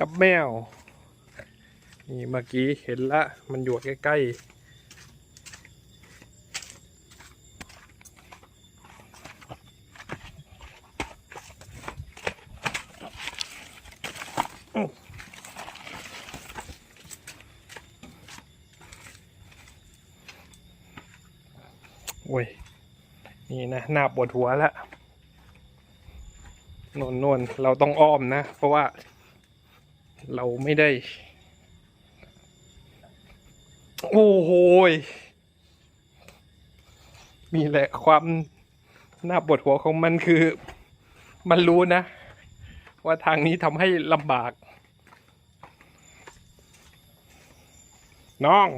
จับแมว นี่เมื่อกี้เห็นละมันอยู่ใกล้โอ้ย นี่นะหน้าปวดหัวละนวลนวลเราต้องอ้อมนะ เพราะว่า เราไม่ได้ โอ้โหมีแหละความหน้าปวดหัวของมันคือ มันรู้นะ ว่าทางนี้ทำให้ลำบาก น้อง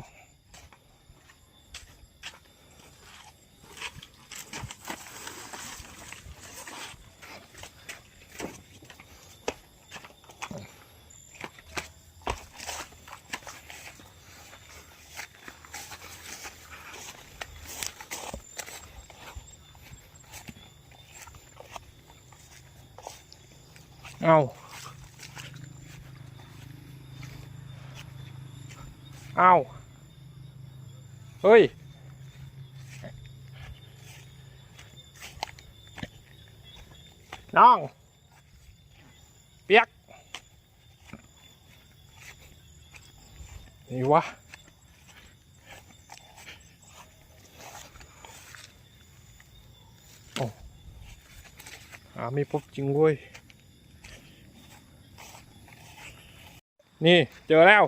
เอาเอาเฮ้ย น้อง เปียก นี่วะโอ้หาไม่พบจริงเว้ย นี่เจอแล้ว